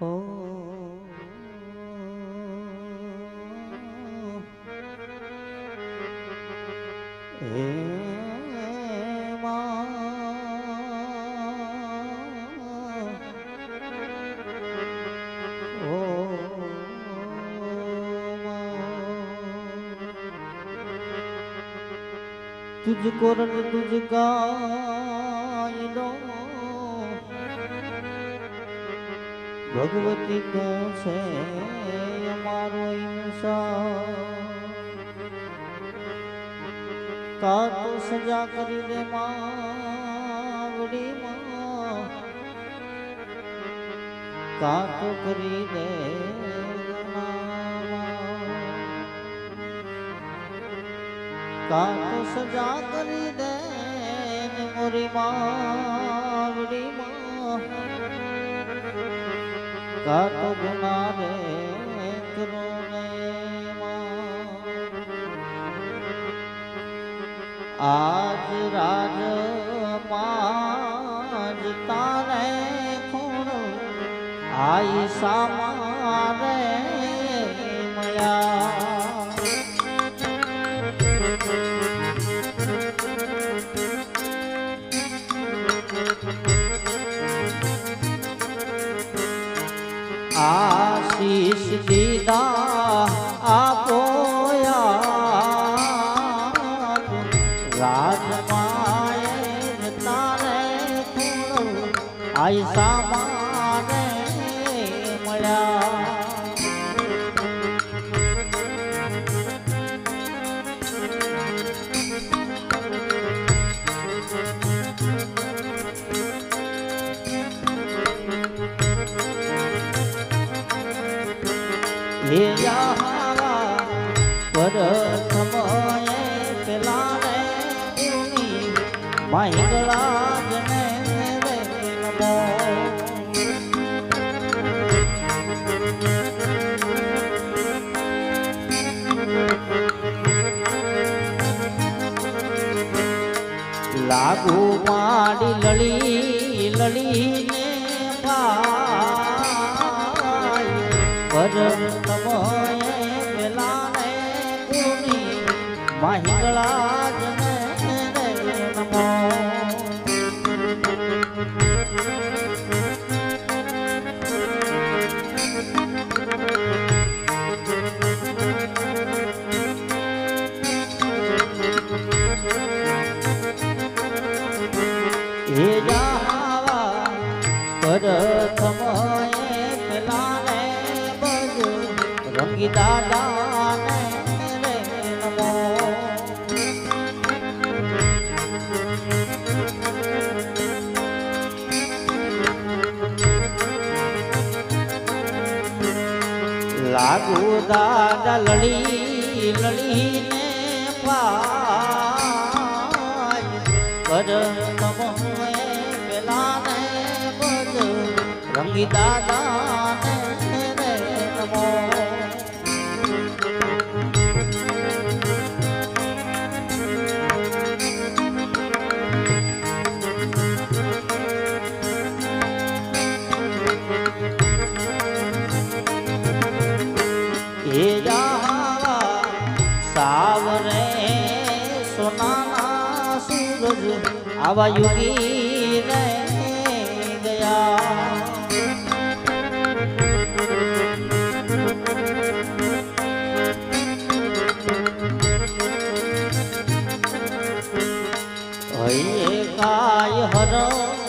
હે માં ઓ ભગવતી તો છે અમારો ઇન્સાન કા તો સજા કરી દે માવડી માં કા તો કરી દે. કા તો સજા કરી દે મોરી માવડી કા તો ગુના રે કરો. આજ રાજ પાંજ તારે ખૂણ આઈ સામારે આશીષ દીદા રે નમો હે જાવા પ્રથમએ રંગી દાદાને લાગુ દાદા લડી લડીને પાય. કર નમોએ પેલાને બજ રંગી દાદાને આવા યુગી ગયા હર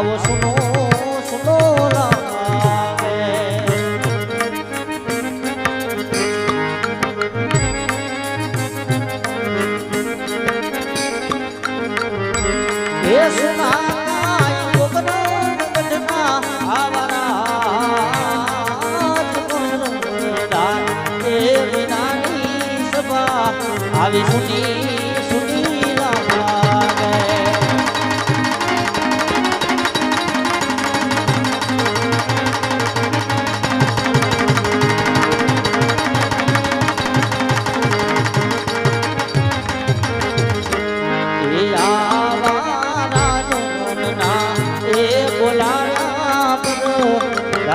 આવો સુનો સુનો એ સુના આવી સુની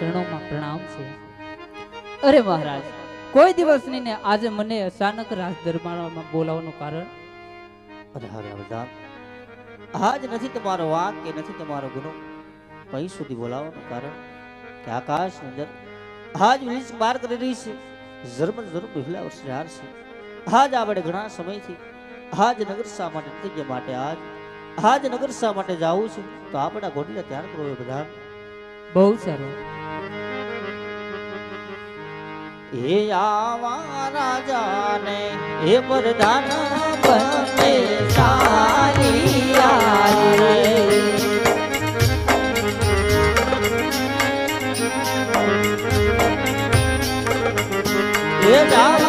શરણોમાં પ્રણામ છે. અરે મહારાજ કોઈ દિવસ નહીં ને આજે મને અચાનક રાજ દરબારમાં બોલાવવાનું કારણ? અરે હરે અવતાર આજ નથી તમારો વાંક કે નથી તમારો ગુનો? કઈ સુધી બોલાવવાનું કારણ? કે આકાશ અંદર આજ વીજ પાર કરી રહી છે. ઝરમર ઝરમ પહેલા વર્ષે હાર છે. આજ આપણે ઘણા સમયથી આજ નગર શા માટે નથી ગયા માટે આજ આજ નગર શા માટે જાવું છે. તો આપણા ઘોડીને ધ્યાન કરવો એ બધા. બહુ સારું એ આવા રાજાને હે વરદાન બને સારી આરે. એ જવાન